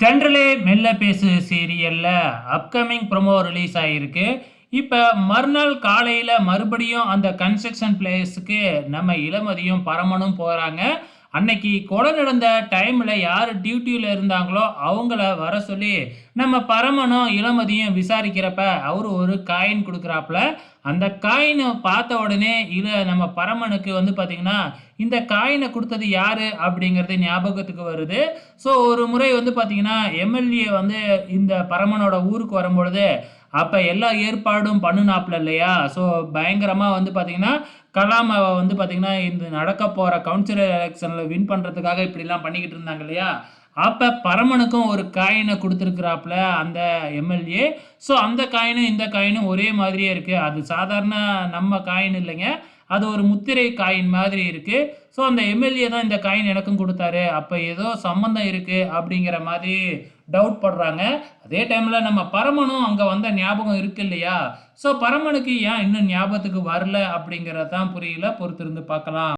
தென்றலே மெல்ல பேசு சீரியலில். அப்கமிங் ப்ரோமோ ரிலீஸ் ஆகிருக்கு இப்போ மறுநாள் காலையில் மறுபடியும் அந்த கன்ஸ்ட்ரக்ஷன் பிளேஸுக்கு நம்ம இளமதியும் பரமனும் போகிறாங்க அன்னைக்கு கொலை நடந்த டைமில் யார் டியூட்டியில் இருந்தாங்களோ அவங்கள வர சொல்லி நம்ம பரமனும் இளமதியும் விசாரிக்கிறப்ப அவர் ஒரு காயின் கொடுக்குறாப்புல. அந்த காயினை பார்த்த உடனே இல நம்ம பரமனுக்கு வந்து பார்த்திங்கன்னா இந்த காயினை கொடுத்தது யார் அப்படிங்கிறது ஞாபகத்துக்கு வருது. ஸோ ஒரு முறை வந்து பார்த்திங்கன்னா எம்எல்ஏ வந்து இந்த பரமனோட ஊருக்கு வரும்பொழுது அப்போ எல்லா ஏற்பாடும் பண்ணுனாப்புல இல்லையா? ஸோ பயங்கரமாக வந்து பார்த்திங்கன்னா கலாம் அவ வந்து பார்த்திங்கன்னா இந்த நடக்க போகிற கவுன்சிலர் எலெக்ஷனில் வின் பண்ணுறதுக்காக இப்படிலாம் பண்ணிக்கிட்டு இருந்தாங்க இல்லையா? அப்போ பரமனுக்கும் ஒரு காயினை கொடுத்துருக்குறாப்புல அந்த எம்எல்ஏ ஸோ அந்த காயினும் இந்த காயினும் ஒரே மாதிரியே இருக்குது அது சாதாரண நம்ம காயின் இல்லைங்க. அது ஒரு முத்திரை காயின் மாதிரி இருக்குது ஸோ அந்த எம்எல்ஏ தான் இந்த காயின் எனக்கும் கொடுத்தாரு. அப்போ ஏதோ சம்மந்தம் இருக்குது அப்படிங்கிற மாதிரி டவுட் படுறாங்க. அதே டைமில் நம்ம பரமனும் அங்கே வந்த ஞாபகம் இருக்கு இல்லையா? ஸோ பரமனுக்கு ஏன் இன்னும் ஞாபகத்துக்கு வரல அப்படிங்கிறது புரியல பொறுத்திருந்து பார்க்கலாம்.